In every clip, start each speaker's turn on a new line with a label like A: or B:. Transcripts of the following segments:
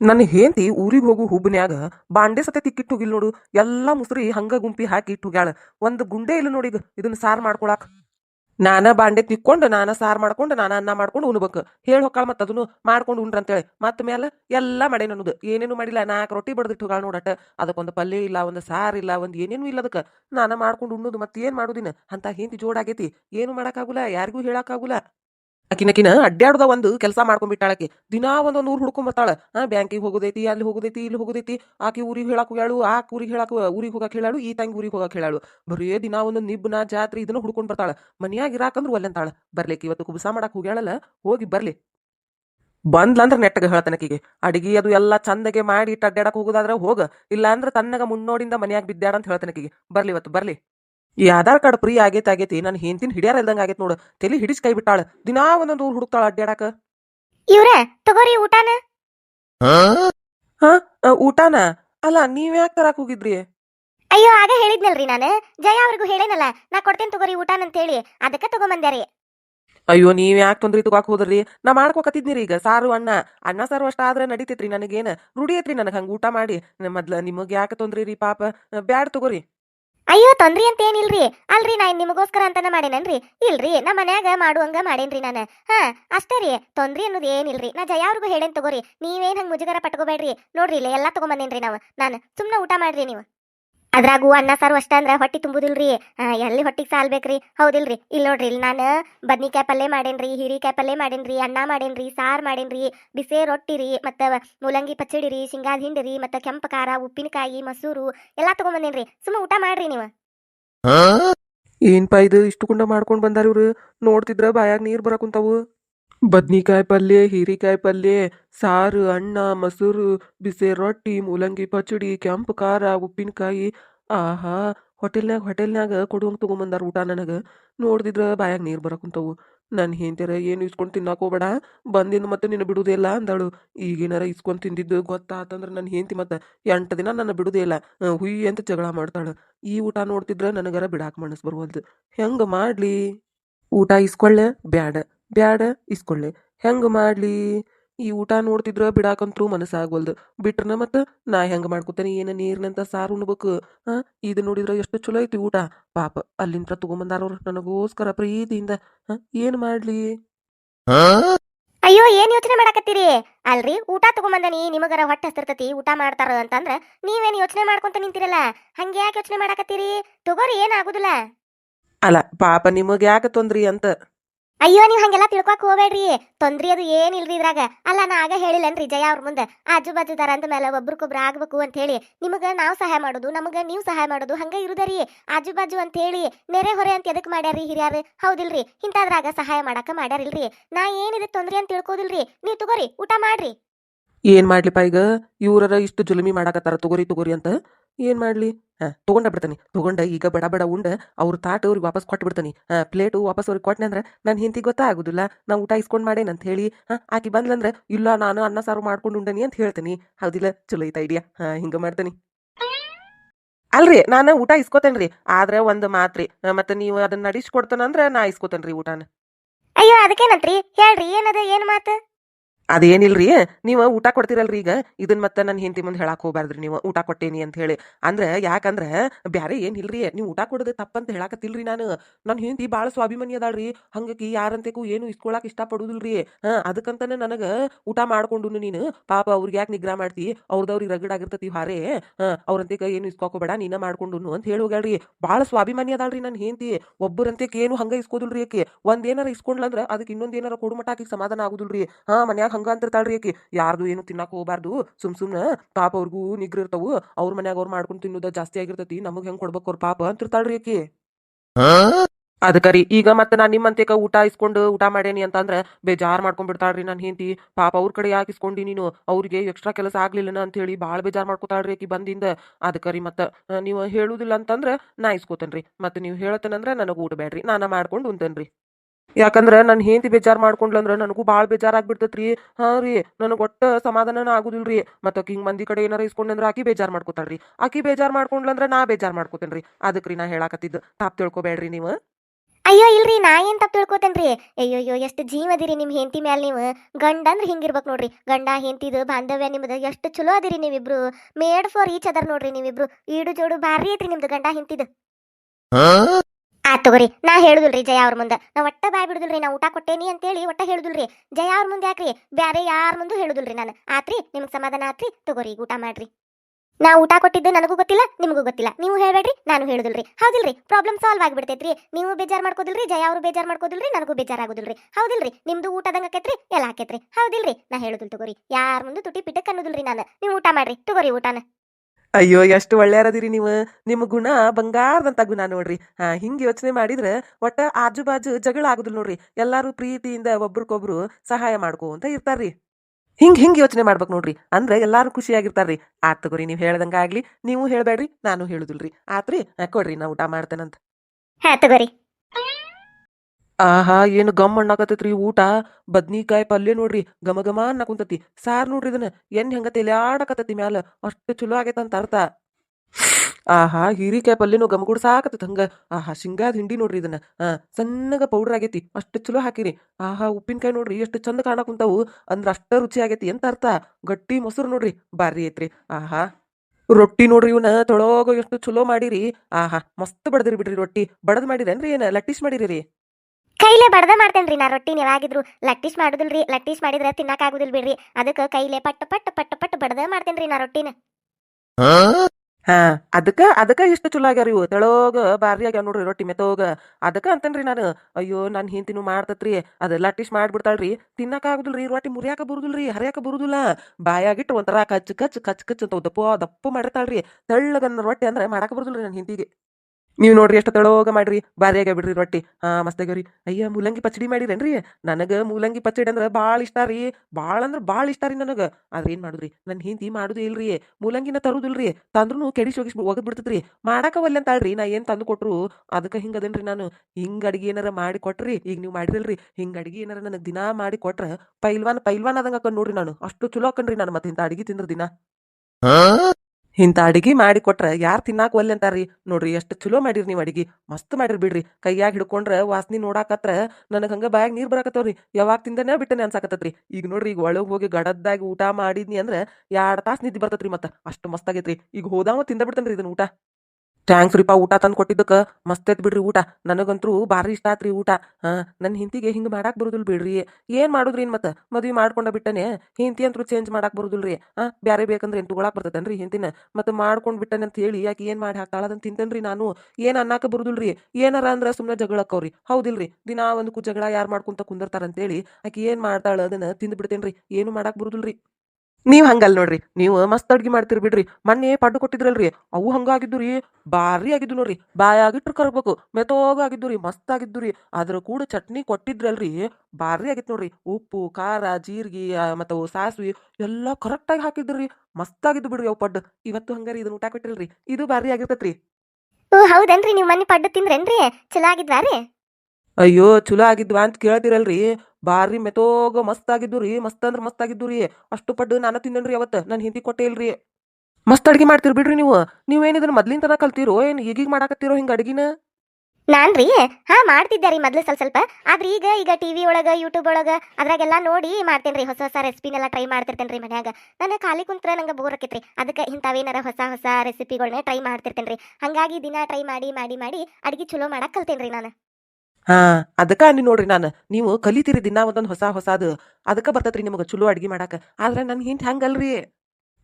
A: ನನ್ನ ಹೆಂಡತಿ ಊರಿಗೆ ಹೋಗು ಹುಬ್ಬನ್ಯಾಗ ಬಾಂಡೆ ಸತೆ ತಿಕ್ಕಿಟ್ಟು ಹೋಗಿಲ್ ನೋಡು. ಎಲ್ಲ ಮುಸ್ರಿ ಹಂಗ ಗುಂಪಿ ಹಾಕಿ ಇಟ್ಟು ಹೋಗ್ಯಾಳ. ಒಂದು ಗುಂಡೆ ಇಲ್ಲ ನೋಡಿ ಈಗ, ಇದನ್ನ ಸಾರ್ ಮಾಡ್ಕೊಳಾಕ. ನಾನ ಬಾಂಡೆ ತಿಕ್ಕೊಂಡು, ನಾನ ಸಾರ್ ಮಾಡ್ಕೊಂಡು, ನಾನ ಅನ್ನ ಮಾಡ್ಕೊಂಡು ಉಣ್ಬೇಕು. ಹೇಳಿ ಹೊಕ್ಕಾಳ ಮತ್ತೆ ಅದನ್ನು ಮಾಡ್ಕೊಂಡು ಉಂಡ್ರ ಅಂತೇಳಿ. ಮತ್ತ ಮೇಲೆ ಎಲ್ಲ ಮಾಡೇನ ಅನ್ನೋದು. ಏನೇನು ಮಾಡಿಲ್ಲ ನಾಲ್ಕು ರೊಟ್ಟಿ ಬಡ್ದಿಟ್ಟು ಹೋಗಾಳ ನೋಡಟ ಅದಕ್ಕೊಂದು ಪಲ್ಯ ಇಲ್ಲ, ಒಂದು ಸಾರ್ ಇಲ್ಲ, ಒಂದು ಏನೇನು ಇಲ್ಲ ಅದಕ್ಕೆ. ನಾನ ಮಾಡ್ಕೊಂಡು ಉಣ್ಣೋದು ಮತ್ತೆ ಏನು ಮಾಡುದಿನ? ಅಂತ ಹಿಂದಿ ಜೋಡಾಗೈತಿ ಏನು ಮಾಡಕ್ಕಾಗುಲ್ಲ ಯಾರಿಗೂ ಹೇಳಕ್ಕಾಗುಲ್ಲ ಆಕಿನಕಿನ ಅಡ್ಡಾಡ್ದ ಒಂದು ಕೆಲಸ ಮಾಡ್ಕೊಂಡ್ಬಿಟ್ಟಾಳಕಿ. ದಿನಾ ಒಂದೊಂದು ಊರು ಹುಡ್ಕೊಂಬರ್ತಾಳ. ಆ, ಬ್ಯಾಂಕಿಗೆ ಹೋಗೋದೈತಿ, ಅಲ್ಲಿ ಹೋಗೋದೈತಿ, ಇಲ್ಲಿ ಹೋಗೋದೈತಿ. ಆಕಿ ಊರಿಗೆ ಹೇಳಕ್ ಹೇಳು ಆ ಊರಿಗೆ ಹೇಳಕ್ ಊರಿಗೆ ಹೋಗಕ್ ಹೇಳಾಳು, ಈ ತಂಗಿ ಊರಿಗೆ ಹೋಗಕ್ ಹೇಳಾಳು. ಬರೀ ದಿನಾ ಒಂದೊಂದು ನಿಬ್ಬನ ಜಾತ್ರೆ ಇದನ್ನ ಹುಡ್ಕೊಂಡ್ ಬರ್ತಾಳ ಮನ್ಯಾಗ ಇರಾಕಂದ್ರು ಒಲ್ಲೆಂತಾಳ. ಬರ್ಲಿಕ್ಕೆ ಇವತ್ತು ಕುಬಸ ಮಾಡಕ್ ಹೋಗ್ಯಾಳಲ್ಲ, ಹೋಗಿ ಬರ್ಲಿ. ಬಂದ್ಲಂದ್ರ ನೆಟ್ಟಗೆ ಹೇಳ್ತಾನಕಿಗೆ ಅಡಿಗೆ ಅದು ಎಲ್ಲ ಚಂದಗೆ ಮಾಡಿ ಇಟ್ಟು ಅಡ್ಡಾಡಕ್ ಹೋಗೋದಾದ್ರೆ ಹೋಗ. ಇಲ್ಲ ಅಂದ್ರ ತನ್ನಗ ಮುನ್ನೋಡಿಂದ ಮನ್ಯಾಗ ಬಿದ್ದಾಡ ಅಂತ ಹೇಳ್ತಾನಕಿಗೆ ಬರ್ಲಿ ಇವತ್ತು, ಬರ್ಲಿ. ಈ ಆಧಾರ್ ಕಾರ್ಡ್ ಫ್ರೀ ಆಗೈತೆ ಆಗೈತಿ ನಾನು ಹೆಂತಿನ ಹಿಡಿಯಾರ ಇಲ್ದಂಗ ಆಗೈತೆ ನೋಡು. ತಲೆ ಹಿಡಿಸ್ ಕೈ ಬಿಟ್ಟಾಳ. ದಿನಾ ಒಂದೊಂದು ಊರು ಹುಡುಕ್ತಾಳ ಅಡ್ಡಾಡಕ
B: ಇವ್ರ ತಗೋರಿ ಊಟಾನ.
A: ಹಾ? ಆ, ಊಟನ? ಅಲ್ಲ ನೀವ್ ಯಾಕ ತರಾಕ್ ಹೋಗಿದ್ರಿ?
B: ಅಯ್ಯೋ ಆಗ ಹೇಳಿದ್ನಲ್ರಿ ನಾನು. ಜಯ ಅವ್ರಿಗೂ ಹೇಳೇನಲ್ಲ ನಾ ಕೊಡ್ತೇನೆ ತಗೋರಿ ಊಟಾನ ಅಂತೇಳಿ. ಅದಕ್ಕೆ ತಗೊಂಬಂದ್ಯಾರಿ.
A: ಅಯ್ಯೋ ನೀವ್ ಯಾಕೆ ತೊಂದ್ರಿ ತಗೋಕ್ ಹೋದ್ರಿ? ನಾ ಮಾಡ್ಕೋಕತ್ತಿದ್ನಿರಿ ಈಗ ಸಾರು ಅಣ್ಣ ಅಣ್ಣ ಸಾರು ಅಷ್ಟ ಆದ್ರೆ ನಡೀತೈತ್ರಿ ನನಗೇನ. ರೂಢಿ ಐತ್ರಿ ನನಗೆ ಹಂಗ ಊಟ ಮಾಡಿ. ಮೊದ್ಲ ನಿಮಗ್ ಯಾಕೆ ತೊಂದ್ರಿ ರೀ ಪಾಪ. ಬ್ಯಾಡ್ ತಗೋರಿ.
B: ಅಯ್ಯೋ, ತೊಂದ್ರಿ ಅಂತ ಏನಿಲ್ರಿ ಅಲ್ರಿ, ನಾ ನಿಮಗೋಸ್ಕರ ಅಂತಾನೆ ಮಾಡೇನನ್ರಿ? ಇಲ್ರಿ, ನಮ್ಮ ಮನ್ಯಾಗ ಮಾಡುವಂಗ ಮಾಡೇನ್ರಿ ನಾನು. ಹಾ, ಅಷ್ಟೇ ರೀ. ತೊಂದ್ರಿ ಅನ್ನೋದು ಏನಿಲ್ರಿ. ನಾ ಜಯಾವ್ರಿಗೂ ಹೇಳೇನ್ ತಗೋರಿ. ನೀವೇನ್ ಹಂಗ ಮುಜುಗರ ಪಟ್ಕೋಬೇಡ್ರಿ. ನೋಡ್ರಿ, ಇಲ್ಲ ಎಲ್ಲಾ ತಗೊಂಬಂದೇನ್ರಿ ನಾವು. ನಾನು ಸುಮ್ಮನೆ ಊಟ ಮಾಡ್ರಿ ನೀವು. ಅದ್ರಾಗೂ ಅನ್ನ, ಸಾರು ಅಷ್ಟ ಅಂದ್ರ ಹೊಟ್ಟಿ ತುಂಬುದಿಲ್ರಿ. ಎಲ್ಲಿ ಹೊಟ್ಟಿಗೆ ಸಾಲ್ಬೇಕ್ರಿ ಹೌದಿಲ್ರಿ. ಇಲ್ಲಿ ನೋಡ್ರಿ ಇಲ್ಲಿ ನಾನು ಬದ್ನಿಕಾಯಿ ಪಲ್ಯ ಮಾಡೇನ್ರಿ, ಹೀರಿಕಾಯಿ ಪಲ್ಯ ಮಾಡೇನ್ರಿ, ಅನ್ನ ಮಾಡೇನ್ರಿ, ಸಾರ್ ಮಾಡೇನ್ರಿ, ಬಿಸಿ ರೊಟ್ಟಿ ರೀ ಮತ್ತ ಮೂಲಂಗಿ ಪಚ್ಚಡಿ ರೀ ಶೇಂಗಾದ ಹಿಂಡಿ ರೀ ಮತ್ತ ಕೆಂಪು ಖಾರ, ಉಪ್ಪಿನಕಾಯಿ, ಮಸೂರು ಎಲ್ಲಾ ತೊಗೊಂಬಂದೇನ್ರಿ. ಸುಮ್ಮ ಊಟ ಮಾಡ್ರಿ ನೀವು.
A: ಏನ್ಪಾ ಇದು? ಇಷ್ಟು ಕುಂಡ ಮಾಡ್ಕೊಂಡ್ ಬಂದಾರ ಇವ್ರು? ನೋಡ್ತಿದ್ರ ಬಾಯಾಗ ನೀರ್ ಬರಕುಂತಾವು ಬದ್ನಿಕಾಯಿ ಪಲ್ಯ ಹೀರಿಕಾಯಿ ಪಲ್ಯ, ಸಾರು, ಅನ್ನ, ಮೊಸರು, ಬಿಸಿ ರೊಟ್ಟಿ, ಮೂಲಂಗಿ ಪಚಡಿ, ಕೆಂಪು ಖಾರ, ಉಪ್ಪಿನಕಾಯಿ. ಆಹಾ, ಹೋಟೆಲ್ನ್ಯಾಗ ಹೋಟೆಲ್ನ್ಯಾಗ ಕೊಡುವಂಗೆ ತೊಗೊಂಬಂದಾರ ಊಟ ನನಗೆ. ನೋಡಿದ್ರೆ ಬಾಯಾಗ ನೀರ್ ಬರಕುಂತವು ನನ್ನ ಹೆಂಡ್ತಿಯರ ಏನು ಇಸ್ಕೊಂಡು ತಿನ್ನಾಕ್ ಹೋಗಬೇಡ. ಬಂದಿಂದ ಮತ್ತೆ ನಿನ್ನ ಬಿಡುದೇ ಇಲ್ಲ ಅಂದಾಳು. ಈಗೇನಾರ ಇಸ್ಕೊಂಡು ತಿಂದಿದ್ದು ಗೊತ್ತಾತಂದ್ರ ನನ್ನ ಹೆಂಡ್ತಿ ಮತ್ತೆ ಎಂಟು ದಿನ ನನ್ನ ಬಿಡುವುದೇ ಇಲ್ಲ. ಹುಯ್ ಅಂತ ಜಗಳ ಮಾಡ್ತಾಳ. ಈ ಊಟ ನೋಡ್ತಿದ್ರೆ ನನಗರ ಬಿಡಾಕ ಮನಸ್ಸು ಬರುವಲ್ದು. ಹೆಂಗೆ ಮಾಡ್ಲಿ? ಊಟ ಇಸ್ಕೊಳ್ಳೆ ಬ್ಯಾಡ. ಬ್ಯಾಡ ಇಸ್ಕೊಳ್ಳೆ ಹೆಂಗ ಮಾಡ್ಲಿ? ಈ ಊಟ ನೋಡ್ತಿದ್ರ ಬಿಡಾಕಂತ್ರು ಮನಸ್ಸಾಗವಲ್ದು. ಬಿಟ್ರನ ಮತ್ತ ನಾ ಹೆಂಗ ಮಾಡ್ಕೊತೇನೆ? ಏನ ನೀರ್ನಂತ ಸಾರು ಉಣ್ಬೇಕು? ಹಾ ಇದು ನೋಡಿದ್ರ ಎಷ್ಟು ಚಲೋ ಐತಿ ಊಟ? ಪಾಪ ಅಲ್ಲಿಂತ್ರ ತಗೊಂಬಂದಾರವ್ರು ನನಗೋಸ್ಕರ ಪ್ರೀತಿಯಿಂದ. ಹಾ ಏನ್ ಮಾಡ್ಲಿ?
B: ಅಯ್ಯೋ ಏನ್ ಯೋಚನೆ ಮಾಡಕತ್ತೀರಿ? ಅಲ್ರಿ ಊಟ ತಗೊಂಬಂದನಿ ನಿಮಗರ ಹೊಟ್ಟೆ ಹಸ್ತಿರ್ತತಿ ಊಟ ಮಾಡ್ತಾರ ಅಂತಂದ್ರ ನೀವೇನ್ ಯೋಚನೆ ಮಾಡ್ಕೊಂತ ನಿಂತಿರಲ್ಲ? ಹಂಗೆ ಯಾಕೆ ಯೋಚನೆ ಮಾಡಕತ್ತೀರಿ? ತಗೋರಿ ಏನ್ ಆಗುದಿಲ್ಲ.
A: ಅಲ್ಲ ಪಾಪ ನಿಮಗ್ ಯಾಕೆ ತೊಂದ್ರಿ ಅಂತ?
B: ಅಯ್ಯೋ, ನೀವು ಹಂಗೆಲ್ಲ ತಿಳ್ಕೊಕ್ ಹೋಗ್ಬೇಡ್ರಿ. ತೊಂದ್ರಿ ಅದು ಏನಿಲ್ರಿ ಇದ್ರಾಗ. ಅಲ್ಲ, ನಾ ಆಗ ಹೇಳಿಲ್ಲನ್ರಿ ಜಯ ಅವ್ರ ಮುಂದೆ. ಆಜು ಬಾಜುದಾರ ಅಂದ ಮೇಲೆ ಒಬ್ರಿಗೊಬ್ರು ಆಗ್ಬೇಕು ಅಂತ ಹೇಳಿ ನಿಮಗ ನಾವ್ ಸಹಾಯ ಮಾಡೋದು, ನಮಗ ನೀವ್ ಸಹಾಯ ಮಾಡೋದು ಹಂಗ ಇರುದರಿ. ಆಜು ಬಾಜು ಅಂತ ಹೇಳಿ ನೆರೆ ಹೊರೆ ಅಂತ ಎದಕ್ ಮಾಡ್ಯಾರಿ ಹಿರಿಯಾರು? ಹೌದಿಲ್ರಿ. ಇಂತಾದ್ರಾಗ ಸಹಾಯ ಮಾಡಾಕ ಮಾಡ್ಯಾರಿಲ್ರಿ. ನಾ ಏನಿದೆ ತೊಂದ್ರಿ ಅಂತ ತಿಳ್ಕೋದಿಲ್ರಿ. ನೀವ್ ತಗೋರಿ, ಊಟ ಮಾಡ್ರಿ.
A: ಏನ್ ಮಾಡ್ಲಿಪ್ಪ ಈಗ? ಇವ್ರರ ಇಷ್ಟು ಜುಲುಮಿ ಮಾಡಾಕತ್ತಾರ, ತಗೋರಿ ತಗೋರಿ ಅಂತ? ಏನ್ ಮಾಡ್ಲಿ? ಹಾ, ತೊಗೊಂಡ ಬಿಡ್ತಾನೆ. ತಗೊಂಡ ಈಗ ಬಡ ಬಡ ಉಂಡ ಅವ್ರ ತಾಟ ಅವ್ರಿಗೆ ವಾಪಸ್ ಕೊಟ್ಟು ಬಿಡ್ತಾನೆ. ಪ್ಲೇಟು ವಾಪಸ್ ಅವ್ರಿಗೆ ಕೊಟ್ಟನೆ ಅಂದ್ರೆ ನನ್ನ ಹಿಂತಿ ಗೊತ್ತಾಗೋದಿಲ್ಲ. ನಾ ಊಟ ಇಸ್ಕೊಂಡ್ ಮಾಡೇನ್ ಅಂತ ಹೇಳಿ, ಹಾ, ಆಕಿ ಬಂದ್ಲಂದ್ರೆ, ಇಲ್ಲ, ನಾನು ಅನ್ನ ಸಾರು ಮಾಡ್ಕೊಂಡು ಉಂಡನಿ ಅಂತ ಹೇಳ್ತೀನಿ. ಹೌದಿಲ್ಲ? ಚಲೋ ಐತ ಐಡಿಯಾ. ಹಾ, ಹಿಂಗ ಮಾಡ್ತಾನಿ. ಅಲ್ರಿ, ನಾನು ಊಟ ಇಸ್ಕೋತೇನ್ರಿ. ಆದ್ರೆ ಒಂದು ಮಾತ್ರಿ. ಮತ್ತೆ ನೀವು ಅದನ್ನ ನಡಿಸ್ಕೊಡ್ತಾನಂದ್ರ ನಾ ಇಸ್ಕೋತೇನ್ರಿ ಊಟನ.
B: ಅಯ್ಯೋ, ಅದಕ್ಕೇನಂತ್ರಿ? ಹೇಳ್ರಿ, ಏನದ, ಏನ್ ಮಾತು?
A: ಅದೇನಿಲ್ರಿ? ನೀವು ಊಟ ಕೊಡ್ತೀರಲ್ರಿ ಈಗ? ಇದನ್ನ ಮತ್ತೆ ನನ್ನ ಹೆಂಡತಿ ಮುಂದೆ ಹೇಳಕ್ ಹೋಗ್ಬಾರ್ದ್ರಿ ನೀವು. ಊಟ ಕೊಟ್ಟೇನಿ ಅಂತ ಹೇಳಿ. ಅಂದ್ರೆ ಯಾಕಂದ್ರೆ ಬ್ಯಾರೆ ಏನಿಲ್ರಿ? ನೀವು ಊಟ ಕೊಡೋದು ತಪ್ಪಂತ ಹೇಳಾಕತ್ತಿಲ್ರಿ ನಾನು. ನನ್ನ ಹೆಂಡತಿ ಭಾಳ ಸ್ವಾಭಿಮಾನಿ ಅದಾಳ್ರಿ. ಹಂಗಾಗಿ ಯಾರಂತೇಕು ಏನು ಇಸ್ಕೊಳಕ್ ಇಷ್ಟಪಡುದಿಲ್ರಿ. ಹಾ, ಅದಕ್ಕಂತಾನೆ ನನಗ ಊಟ ಮಾಡ್ಕೊಂಡು ನೀನು. ಪಾಪ ಅವ್ರಿಗೆ ಯಾಕೆ ನಿಗ್ರಹ ಮಾಡ್ತಿ? ಅವ್ರದವ್ರಿಗೆ ರಗಡಾಗಿರ್ತತಿ ಹಾರೇ ಹಾ ಅವ್ರಂತೇಕ ಏನು ಇಸ್ಕೋಕೋಬೇಡ ನೀನ ಮಾಡ್ಕೊಂಡು ಅಂತ ಹೇಳಿ ಹೋಗ್ಯಾಳ್ರಿ. ಭಾಳ ಸ್ವಾಭಿಮಾನಿ ಅದಾಳ್ರಿ ನನ್ನ ಹೆಂಡತಿ. ಒಬ್ಬರಂತೇಕ ಏನು ಹಂಗ ಇಸ್ಕೋದಿಲ್ರಿ ಆಕಿ. ಒಂದೇನಾರ ಇಸ್ಕೊಂಡ್ಲಂದ್ರ ಅದಕ್ಕೆ ಇನ್ನೊಂದೇನಾರ ಏನಾರ ಕೊಡು ಮಟ್ಟ ಸಮಾಧಾನ ಆಗುದಿಲ್ರಿ. ಹಾ, ಮನ್ಯಾಗ ಹಂಗ ಅಂತಿರ್ತಾಳ್ರಿ ಆಕಿ. ಯಾರ್ದು ಏನು ತಿನ್ನಾಕ ಹೋಗ್ಬಾರ್ದು. ಸುಮ್ ಸುಮ್ನ ಪಾಪ ಅವ್ರಿಗೂ ನಿಗ್ರ ಇರ್ತಾವು. ಅವ್ರ ಮನ್ಯಾಗ ಅವ್ರು ಮಾಡ್ಕೊಂಡು ತಿನ್ನೋದ ಜಾಸ್ತಿ ಆಗಿರ್ತೈತಿ. ನಮಗ್ ಹೆಂಗ್ ಕೊಡ್ಬೇಕು ಅವ್ರ ಪಾಪ ಅಂತಿರ್ತಾಳ್ರಿ ಆಕಿ. ಅದಕ್ಕರಿ ಈಗ ಮತ್ತೆ ನಾನ್ ನಿಮ್ಮಂತೇಕ ಊಟ ಇಸ್ಕೊಂಡು ಊಟ ಮಾಡೇನಿ ಅಂತಂದ್ರ ಬೇಜಾರ್ ಮಾಡ್ಕೊಂಡ್ಬಿಡ್ತಾಳ್ರಿ ಬಿಡ್ತಾಳ್ರಿ ನನ್ ಹೆಂಡತಿ. ಪಾಪ ಅವ್ರ ಕಡೆ ಯಾಕೆ ಇಸ್ಕೊಂಡಿ ನೀನು? ಅವ್ರಿಗೆ ಎಕ್ಸ್ಟ್ರಾ ಕೆಲಸ ಆಗ್ಲಿಲ್ಲನ ಅಂತ ಹೇಳಿ ಬಾಳ್ ಬೇಜಾರ್ ಮಾಡ್ಕೊತಾಳ್ರಿ ಆಕಿ ಬಂದಿಂದ. ಅದಕ್ಕರಿ ಮತ್ತ ನೀವು ಹೇಳುದಿಲ್ಲ ಅಂತಂದ್ರ ನಾ ಇಸ್ಕೋತೇನ್ರಿ. ಮತ್ತೆ ನೀವು ಹೇಳತನಂದ್ರ ನನಗೆ ಊಟ ಬೇಡ್ರಿ. ನಾನ ಮಾಡ್ಕೊಂಡು ಉಂತೇನ್ರಿ ಯಾಕಂದ್ರ ನನ್ ಹೆಂಡತಿ ಬೇಜಾರ್ ಮಾಡ್ಕೊಂಡ್ಲಂದ್ರ ನನಗೂ ಬಾಳ್ ಬೇಜಾರಾಗ್ಬಿಡ್ತೈತ್ರಿ ಹಾ ರೀ ನನಗ್ ಒಟ್ಟ ಸಮಾಧಾನನ ಆಗುದಿಲ್ರಿ. ಮತ್ತ ಹಿಂಗ್ ಮಂದಿ ಕಡೆ ಏನಾರ ಇಸ್ಕೊಂಡಂದ್ರ ಆಕಿ ಬೇಜಾರ್ ಮಾಡ್ಕೊತಾಳ್ರಿ. ಆಕಿ ಬೇಜಾರ್ ಮಾಡ್ಕೊಂಡ್ಲಂದ್ರ ನಾ ಬೇಜಾರ್ ಮಾಡ್ಕೊತೇನ್ರಿ. ಅದಕ್ರಿ ನಾ ಹೇಳಾಕತ್ತಿದ್ದು. ತಾಪ್ ತಿಳ್ಕೊಬೇಡ್ರಿ ನೀವು.
B: ಅಯ್ಯೋ ಇಲ್ರಿ ನಾ ಏನ್ ತಪ್ಪು ತಿಳ್ಕೊತೇನ್ರಿ? ಅಯ್ಯೋ ಅಯ್ಯೋ ಎಷ್ಟು ಜೀವ ಅದಿರಿ ನಿಮ್ ಹೆಂಡತಿ ಮ್ಯಾಲ ನೀವು. ಗಂಡ ಅಂದ್ರೆ ಹಿಂಗಿರ್ಬೇಕು ನೋಡ್ರಿ. ಗಂಡ ಹೆಂಡತಿದು ಬಾಂಧವ್ಯ ನಿಮ್ದು ಎಷ್ಟು ಚಲೋ ಅದಿರಿ ನೀವಿಬ್ರು. ಮೇಡ್ ಫಾರ್ ಈಚ್ ಅದರ್ ನೋಡ್ರಿ ನೀವಿಬ್ರು. ಈಡು ಜೋಡು ಭಾರಿ ಐತ್ರಿ ನಿಮ್ದು ಗಂಡ ಹೆಂಡತಿದು. ಆ, ತಗೋರಿ, ನಾ ಹೇಳುದಿಲ್ರಿ ಜಯ ಅವ್ರ ಮುಂದೆ. ನಾ ಒಟ್ಟ ಬಾಯ್ ಬಿಡುದಿಲ್ರಿ, ನಾ ಊಟ ಕೊಟ್ಟೇನಿ ಅಂತೇಳಿ ಒಟ್ಟ ಹೇಳುದಿಲ್ರಿ. ಜಯ ಅವ್ರ ಮುಂದೆ ಯಾಕ್ರಿ? ಬ್ಯಾರೆ ಯಾರ ಮುಂದೆ ಹೇಳುದಿಲ್ರಿ ನಾನು. ಆತ್ರಿ, ನಿಮ್ಗೆ ಸಮಾಧಾನ ಆತ್ರಿ? ತಗೋರಿ, ಊಟ ಮಾಡ್ರಿ. ನಾ ಊಟ ಕೊಟ್ಟಿದ್ದು ನನಗೂ ಗೊತ್ತಿಲ್ಲ, ನಿಮಗೂ ಗೊತ್ತಿಲ್ಲ. ನೀವು ಹೇಳಬೇಡ್ರಿ, ನಾನು ಹೇಳುದಿಲ್ರಿ. ಹೌದಿಲ್ರಿ ಪ್ರಾಬ್ಲಮ್ ಸಾಲ್ವ್ ಆಗಿಬಿಡ್ತೈತ್ರಿ. ನೀವು ಬೇಜಾರ್ ಮಾಡ್ಕೋದಿಲ್ರಿ, ಜಯ ಅವರು ಬೇಜಾರ್ ಮಾಡ್ಕೋದಿಲ್ರಿ, ನನಗೂ ಬೇಜಾರಾಗೋದಿಲ್ರಿ. ಹೌದಿಲ್ರಿ, ನಿಮ್ದು ಊಟದಂಗ ಆಕೈತ್ರಿ, ಎಲ್ಲ ಆಕೈತ್ರಿ. ಹೌದಿಲ್ರಿ, ನಾ ಹೇಳುದಿಲ್ ತಗೋರಿ. ಯಾರ ಮುಂದೆ ತುಟಿ ಪಿಟಕ್ ಅನ್ನೋದಿಲ್ರಿ ನಾನು. ನೀವು ಊಟ ಮಾಡ್ರಿ, ತಗೋರಿ ಊಟನ.
A: ಅಯ್ಯೋ, ಎಷ್ಟು ಒಳ್ಳೆಯರದಿರಿ ನೀವು. ನಿಮ್ಮ ಗುಣ ಬಂಗಾರದಂತ ಗುಣ ನೋಡ್ರಿ. ಹಾ ಹಿಂಗೆ ಯೋಚನೆ ಮಾಡಿದ್ರೆ ಒಟ್ಟ ಆಜು ಬಾಜು ಜಗಳ ಆಗುದಿಲ್ಲ ನೋಡ್ರಿ. ಎಲ್ಲಾರು ಪ್ರೀತಿಯಿಂದ ಒಬ್ರಿಗೊಬ್ರು ಸಹಾಯ ಮಾಡ್ಕೊಂತ ಇರ್ತಾರ್ರಿ. ಹಿಂಗ್ ಹಿಂಗ್ ಯೋಚನೆ ಮಾಡ್ಬೇಕು ನೋಡ್ರಿ. ಅಂದ್ರೆ ಎಲ್ಲಾರು ಖುಷಿಯಾಗಿರ್ತಾರ್ರಿ. ಆತ್ ತಗೋರಿ, ನೀವು ಹೇಳ್ದಂಗ ಆಗ್ಲಿ ನೀವು ಹೇಳ್ಬೇಡ್ರಿ, ನಾನು ಹೇಳುದಿಲ್ರಿ. ಆತ್ರಿ ಕೊಡ್ರಿ, ನಾ ಊಟ ಮಾಡ್ತೇನಂತ.
B: ಹಾ, ತಗೋರಿ.
A: ಆಹಾ, ಏನು ಗಮ್ ಅಣ್ಣಾಕತ್ತೈತ್ರಿ ಊಟ? ಬದ್ನಿಕಾಯಿ ಪಲ್ಯ ನೋಡ್ರಿ, ಘಮ ಘಮ ಅನ್ನಕುಂತತಿ. ಸಾರ್ ನೋಡ್ರಿ ಇದನ್ನ, ಎಣ್ಣೆ ಹಂಗ ತೆಲ್ಯಾಡಕತ್ತತಿ ಮ್ಯಾಲ. ಅಷ್ಟು ಚಲೋ ಆಗೈತಂತ ಅರ್ಥ. ಆಹಾ, ಹೀರಿಕಾಯಿ ಪಲ್ಯನು ಗಮಗುಡ್ ಸಾಕತ್ತೈತಿ ಹಂಗ. ಆಹಾ, ಶೇಂಗಾದ ಹಿಂಡಿ ನೋಡ್ರಿ ಇದನ್ನ. ಆ, ಸಣ್ಣಗ ಪೌಡರ್ ಆಗೈತಿ, ಅಷ್ಟು ಚಲೋ ಹಾಕಿರಿ. ಆಹಾ, ಉಪ್ಪಿನಕಾಯಿ ನೋಡ್ರಿ, ಎಷ್ಟು ಚಂದ ಕಾಣಕುಂತಾವು. ಅಂದ್ರ ಅಷ್ಟ ರುಚಿ ಆಗೈತಿ ಅಂತ ಅರ್ಥ. ಗಟ್ಟಿ ಮೊಸರು ನೋಡ್ರಿ ಬಾರಿ ಐತ್ರಿ. ಆಹಾ, ರೊಟ್ಟಿ ನೋಡ್ರಿ ಇವನ, ತೊಳೋಗ ಎಷ್ಟು ಚಲೋ ಮಾಡಿರಿ. ಆಹಾ, ಮಸ್ತ್ ಬಡದ್ರಿ ಬಿಡ್ರಿ ರೊಟ್ಟಿ. ಬಡದ್ ಮಾಡಿರೇನ್ರಿ ಏನ? ಲಟ್ಟಿಸ್ ಮಾಡಿರಿ
B: ಕೈಲೇ ಬಡದ ಮಾಡ್ತೇನ್ರಿ ನಾ ರೊಟ್ಟಿ ನೀವಾಗಿದ್ರು ಲಟ್ಟಿಸ್ ಮಾಡುದಿಲ್ರಿ, ಲಟ್ಟಿಸ್ ಮಾಡಿದ್ರೆ ತಿನ್ನಕ್ ಆಗುದಿಲ್ ಬಿಡ್ರಿ. ಅದಕ್ಕೆ ಕೈಲೇ ಪಟ್ಟ ಪಟ್ಟ ಪಟ್ಟ ಪಟ್ಟ ಬಡದ ಮಾಡ್ತೇನ್ರಿ ನಾ ರೊಟ್ಟಿನ.
A: ಹಾ, ಅದಕ್ಕ ಅದಕ್ಕ ಇಷ್ಟು ಚಲೋ ಆಗ್ಯಾರ ಇವು. ತೆಳೋಗ ಬಾರಿ ಆಗ್ಯಾವ ನೋಡ್ರಿ ರೊಟ್ಟಿ ಮೆತ್ತೋಗ. ಅದಕ್ಕ ಅಂತೇನ್ರಿ ನಾನು, ಅಯ್ಯೋ, ನನ್ ಹಿಂತಿನು ಮಾಡ್ತತ್ರಿ. ಅದ ಲಟ್ಟಿಸ್ ಮಾಡ್ಬಿಡ್ತಾಳ್ರಿ. ತಿನ್ನಕ ಆಗುದಿಲ್ರಿ, ರೊಟ್ಟಿ ಮುರಿಯಾಕ ಬರುದಿಲ್ರಿ, ಹರಿಯಾಕ ಬರುದಿಲ್ಲ. ಬಾಯಾಗಿಟ್ಟು ಒಂಥರ ಕಚ್ ಕಚ್ ಕಚ್ ಕಚ್ ಅಂತ ದಪ್ಪ ದಪ್ಪ ಮಾಡಿರ್ತಾಳ್ರಿ. ತೆಳ್ಳಗನ್ನ ರೊಟ್ಟಿ ಅಂದ್ರೆ ಮಾಡಾಕ ಬರುದಿಲ್ರಿ ನನ್ನ ಹಿಂತಿಗೆ. ನೀವ್ ನೋಡ್ರಿ ಎಷ್ಟು ತಳೋಗ ಮಾಡ್ರಿ? ಬಾರಿ ಬಿಡ್ರಿ ರೊಟ್ಟಿ. ಹಾ, ಮಸ್ತ್ ಆಗ್ಯಾವ್ರಿ ಅಯ್ಯ, ಮೂಲಂಗಿ ಪಚಡಿ ಮಾಡಿರೇನ್ರಿ? ನನಗ ಮೂಲಂಗಿ ಪಚಡಿ ಅಂದ್ರೆ ಬಾಳ ಇಷ್ಟ ರೀ. ಬಾಳ ಅಂದ್ರೆ ಬಾಳ ಇಷ್ಟ ರೀ ನನಗ. ಆದ್ರೆ ಏನ್ ಮಾಡುದ್ರಿ? ನನ್ ಹಿಂದಿ ಮಾಡುದು ಇಲ್ರಿ. ಮೂಲಂಗಿನ ತರುದಿಲ್ರಿ. ತಂದ್ರೂ ಕೆಡಿಸಿ ಹೋಗಿಸ್ ಒಗದ್ ಬಿಡ್ತೈತ್ರಿ. ಮಾಡಾಕ ಒಲ್ಲೆ ಅಂತಾಳ್ರಿ. ನಾ ಏನ್ ತಂದು ಕೊಟ್ರು ಅದಕ್ಕೆ ಹಿಂಗ ಅದೇನ್ರಿ ನಾನು. ಹಿಂಗ ಅಡಿಗೆ ಏನಾರ ಮಾಡಿ ಕೊಟ್ರಿ. ಈಗ ನೀವು ಮಾಡಿರಲ್ರಿ. ಹಿಂಗ ಅಡಿಗೆ ಏನಾರ ನನಗೆ ದಿನಾ ಮಾಡಿ ಕೊಟ್ರ ಪೈಲ್ವಾನ್ ಪೈಲ್ವಾನ್ ಆದಂಗ ಅಕ್ಕ ನೋಡ್ರಿ ನಾನು. ಅಷ್ಟು ಚಲೋ ಅಕ್ಕನ್ರಿ ನಾನು ಮತ್ತೆ ಇಂತ ಅಡಿಗೆ ತಿಂದ್ರ ದಿನ. ಇಂತ ಅಡಿಗೆ ಮಾಡಿ ಕೊಟ್ರೆ ಯಾರು ತಿನ್ನಾಕ ಒಲ್ಲೆ ಅಂತಾರ್ರಿ? ನೋಡ್ರಿ ಎಷ್ಟು ಚಲೋ ಮಾಡಿರಿ ನೀವು ಅಡಿಗೆ. ಮಸ್ತ್ ಮಾಡಿರಿ ಬಿಡ್ರಿ. ಕೈಯಾಗ ಹಿಡ್ಕೊಂಡ್ರೆ ವಾಸನಿ ನೋಡಾಕತ್ರ ನನಗೆ ಹಂಗೆ ಬಾಯಾಗ ನೀರು ಬರಾಕತ್ತವ್ರಿ. ಯಾವಾಗ ತಿಂದನೇ ಬಿಟ್ಟನೆ ಅನ್ಸಾಕತ್ತತ್ರಿ. ಈಗ ನೋಡ್ರಿ ಈಗ ಒಳಗೆ ಹೋಗಿ ಗಡದ್ದಾಗಿ ಊಟ ಮಾಡಿದ್ನಿ ಅಂದ್ರೆ ಎರಡು ತಾಸು ನಿದ್ದೆ ಬರ್ತೈತ್ರಿ ಮತ್ತೆ. ಅಷ್ಟು ಮಸ್ತ್ ಆಗೈತ್ರಿ. ಈಗ ಹೋದಾವ ತಿಂದ ಬಿಡ್ತೇನ್ರಿ ಇದನ್ನ ಊಟ. ಥ್ಯಾಂಕ್ಸ್ ರೀಪಾ ಊಟ ತಂದು ಕೊಟ್ಟಿದ್ದಕ್ಕೆ. ಮಸ್ತ್ ಐತ್ ಬಿಡ್ರಿ ಊಟ. ನನಗಂತೂ ಭಾರಿ ಇಷ್ಟ ಆತ್ರಿ ಊಟ. ಹಾ ನನ್ನ ಹಿಂತಿಗೆ ಹಿಂಗೆ ಮಾಡಾಕ್ ಬರುದಿಲ್ ಬಿಡ್ರಿ. ಏನ್ ಮಾಡುದ್ರಿ ಮತ್ತ ಮದ್ವಿ ಮಾಡ್ಕೊಂಡ ಬಿಟ್ಟನೆ. ಹಿಂತಿ ಅಂತೂ ಚೇಂಜ್ ಮಾಡಾಕ್ ರೀ. ಹಾ, ಬ್ಯಾರೆ ಬೇಕಂದ್ರೆ ಎಂಟು ತಗೊಳಾಕ್ ಬರ್ತೈತೇನ್ರಿ ಹಿಂತಿನ? ಮತ್ತೆ ಮಾಡ್ಕೊಂಡ್ ಬಿಟ್ಟನೆ ಅಂತ ಹೇಳಿ ಯಾಕೆ ಏನ್ ಮಾಡಿ ಹಾಕ್ತಾಳ ಅದನ್ನ ತಿಂತೇನ್ರಿ ನಾನು? ಏನ್ ಅನ್ನಾಕ ಬರುದಿಲ್ರಿ ಏನಾರ ಅಂದ್ರ ಸುಮ್ನೆ ಜಗಳಕ್ಕವ್ರಿ ಹೌದಿಲ್ರಿ ದಿನಾ ಒಂದು ಜಗಳ ಯಾರ್ ಮಾಡ್ಕೊಂತ ಕುಂದಿರ್ತಾರ ಅಂತೇಳಿ ಆಕಿ ಏನ್ ಮಾಡ್ತಾಳ ಅದನ್ನ ತಿಂದ್ ಬಿಡ್ತೇನ್ರಿ. ಏನು ಮಾಡಾಕ್ ಬರುದಿಲ್ರಿ ನೀವ್ ಹಂಗಲ್ ನೋಡ್ರಿ ನೀವು ಮಸ್ತ್ ಅಡ್ಗಿ ಮಾಡ್ತೀರಿ ಬಿಡ್ರಿ. ಮೊನ್ನೆ ಪಡ್ಡು ಕೊಟ್ಟಿದ್ರಲ್ರಿ ಅವು ಹಂಗಾಗಿದ್ದು ರೀ ಭಾರಿ ಆಗಿದ್ದು ನೋಡ್ರಿ. ಬಾಯಾಗಿಟ್ರು ಕರ್ಬೇಕು ಮೆತೋಗ ಆಗಿದ್ದು ರೀ ಮಸ್ತ್ ಆಗಿದ್ದು ರೀ. ಅದ್ರ ಕೂಡ ಚಟ್ನಿ ಕೊಟ್ಟಿದ್ರಲ್ರಿ ಭಾರಿ ಆಗಿತ್ತು ನೋಡ್ರಿ. ಉಪ್ಪು ಖಾರ ಜೀರಿಗೆ ಮತ್ತೆ ಸಾಸ್ವಿ ಎಲ್ಲಾ ಕರೆಕ್ಟಾಗಿ ಹಾಕಿದ್ರಿ ಮಸ್ತ್ ಆಗಿದ್ದು ಬಿಡ್ರಿ ಅವು ಪಡ್ಡು. ಇವತ್ತು ಹಂಗಾರಿ ಇದನ್ನ ಊಟ ಕೊಟ್ಟಿಲ್ರಿ. ಇದು ಭಾರಿ ಆಗಿರ್ತೈತ್ರಿ.
B: ಹೌದೇನ್ರಿ ಹೌದನ್ರಿ ನೀವು ಮನೆ ಪಡ್ಡು ತಿಂದ್ರೇನ್ರಿ? ಚಲೋ ಆಗಿದ್ವಾರಿ
A: ಅಯ್ಯೋ ಚಲೋ ಆಗಿದ್ವಾ ಅಂತ ಕೇಳ್ತಿರಲ್ರಿ. ಬಾರಿ ಮೆತೋಗ ಮಸ್ತ್ ಆಗಿದ್ದು ರೀ, ಮಸ್ತ್ ಅಂದ್ರೆ ಮಸ್ತ್ ಆಗಿದ್ದು ರೀ. ಅಷ್ಟು ಪಡ್ಡು ನಾನು ತಿಂದೇನ್ರಿ ಅವತ್ತು, ನನ್ ಹಿಂದಿ ಕೊಟ್ಟೆ ಇಲ್ರಿ. ಮಸ್ತ್ ಅಡ್ಗೆ ಮಾಡ್ತೀರಿ ಬಿಡ್ರಿ ನೀವು. ನೀವು ಇದನ್ನ ಮೊದ್ಲಿನ ತನ ಕಲ್ತಿರೋ, ಏನ್ ಈಗೀಗ ಮಾಡಾಕತ್ತೀರೋ ಹಿಂಗ ಅಡ್ಗಿನ?
B: ನಾನ್ರಿ ಹಾ ಮಾಡ್ತಿದ್ದೆ ರೀ ಮೊದ್ಲು ಸ್ವಲ್ಪ ಸ್ವಲ್ಪ. ಆದ್ರೆ ಈಗ ಈಗ ಟಿವಿ ಒಳಗ ಯೂಟ್ಯೂಬ್ ಒಳಗ, ಅದ್ರಾಗೆಲ್ಲ ನೋಡಿ ಮಾಡ್ತೇನ್ರಿ, ಹೊಸ ಹೊಸ ರೆಸಿಪಿನೆಲ್ಲ ಟ್ರೈ ಮಾಡ್ತಿರ್ತೇನ್ರಿ ಮನ್ಯಾಗ. ನಾನು ಖಾಲಿ ಕುಂತ್ರ ನಂಗೆ ಬೋರ್ ಆಕೈತ್ರಿ. ಅದಕ್ಕೆ ಇಂಥವೇನಾರ ಹೊಸ ಹೊಸ ರೆಸಿಪಿಗಳನ್ನ ಟ್ರೈ ಮಾಡ್ತಿರ್ತೇನ್ರಿ. ಹಂಗಾಗಿ ದಿನ ಟ್ರೈ ಮಾಡಿ ಮಾಡಿ ಮಾಡಿ ಅಡ್ಗೆ ಚಲೋ ಮಾಡಕ್ಕೆ ಕಲ್ತೇನೆ ರೀ ನಾನು.
A: ಹಾ, ಅದಕ್ಕ ಅನ್ನಿ ನೋಡ್ರಿ ನಾನು. ನೀವು ಕಲಿತೀರಿ ದಿನ ಒಂದೊಂದು ಹೊಸ ಹೊಸಾದು. ಅದಕ್ಕ ಬರ್ತೈತ್ರಿ ನಿಮಗೆ ಚಲೋ ಅಡ್ಗಿ ಮಾಡಾಕ. ಆದ್ರೆ ನನ್ ಹಿಂಟ್ ಹಂಗಲ್ರಿ.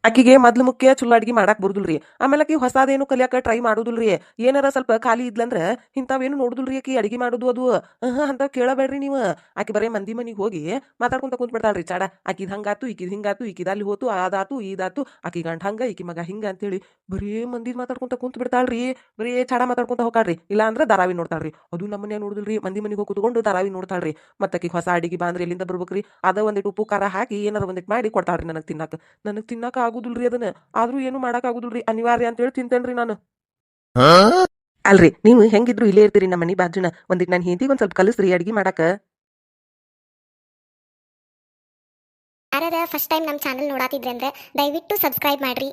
A: ಆಕಿಗೆ ಮೊದ್ಲು ಮುಖ್ಯ ಚಲೋ ಅಡ್ಗೆ ಮಾಡಾಕ್ ಬರುದಿಲ್ರಿ. ಆಮೇಲೆ ಆಕಿ ಹೊಸದೇನು ಕಲಿಯಾಕ ಟ್ರೈ ಮಾಡುದಿಲ್ರಿ. ಏನಾರ ಸ್ವಲ್ಪ ಖಾಲಿ ಇದ್ಲಂದ್ರ ಇಂಥವೇನು ನೋಡುದಿಲ್ರಿ ಆಕಿ ಅಡಿಗೆ ಮಾಡುದು ಅದು. ಅಂತ ಕೇಳಬೇಡ್ರಿ ನೀವು. ಆಕಿ ಬರೇ ಮಂದಿ ಮನಿಗೆ ಹೋಗಿ ಮಾತಾಡ್ಕೊಂತ ಕುಂತ ಬಿಡ್ತಾಳ್ರಿ ಚಾಡ, ಆಕಿದ್ ಹಂಗಾತು, ಈಕಿದ್ ಹಿಂಗಾತು, ಈಕಿದ್ ಅಲ್ಲಿ ಹೋತು, ಅದಾತು ಇದಾತು ಆಕಿ ಗಂಡ ಹಂಗ, ಈಕಿ ಮಗ ಹಿಂಗ ಅಂತೇಳಿ ಬರೀ ಮಂದಿ ಮಾತಾಡ್ಕೊಂತ ಕುಂತ ಬಿಡ್ತಾಳ್ರಿ ಬರೀ ಚಾಡ ಮಾತಾಡ್ಕೊಂತ ಹೋಗಾಳ್ರಿ ಇಲ್ಲ ಅಂದ್ರೆ ಧಾರಾವಿ ನೋಡ್ತಾಳ್ರಿ. ಅದು ನಮ್ಮ ಮನೆ ನೋಡುದಿಲ್ರಿ. ಮಂದಿ ಮನಿಗೆ ಹೋಗಿ ಕುತ್ಕೊಂಡು ಧಾರಾವಿ ನೋಡ್ತಾಳ್ರಿ. ಮತ್ತೆ ಹೊಸ ಅಡಿಗೆ ಬಾಂದ್ರೆ ಎಲ್ಲಿಂದ ಬರ್ಬೇಕ್ರಿ? ಅದ ಒಂದಿಟ್ಟು ಉಪ್ಪು, ಖಾರ ಹಾಕಿ ಏನಾರ ಒಂದಿಟ್ಟು ಮಾಡಿ ಕೊಡ್ತಾಳ್ರಿ ನನಗೆ ತಿನ್ನಾಕ. ನನಗೆ ತಿನ್ನಾಕ ಆಗುದಿಲ್ರಿ ಅದನ್ನ? ಆದ್ರೂ ಏನು ಮಾಡಾಕ ಅನಿವಾರ್ಯ ಅಂತ ಹೇಳಿ ತಿಂತೇನ್ರಿ ನಾನು. ಅಲ್ರಿ ನೀವು ಹೆಂಗಿದ್ರು ಇಲ್ಲೇ ಇರ್ತೀರಿ ನಮ್ಮ ಮನಿ ಬಾಜುನ. ಒಂದಿಟ್ ನಾನು ಹಿಂದಿಗೆ ಒಂದ್ ಸ್ವಲ್ಪ ಕಲಿಸ್ರಿ ಅಡ್ಗಿ ಮಾಡಾಕ.
B: ಯಾರ ಫಸ್ಟ್ ಟೈಮ್ ನಮ್ಮ ಚಾನಲ್ ನೋಡಾತಿದ್ರೆ ಅಂದ್ರೆ ದಯವಿಟ್ಟು ಸಬ್ಸ್ಕ್ರೈಬ್ ಮಾಡ್ರಿ.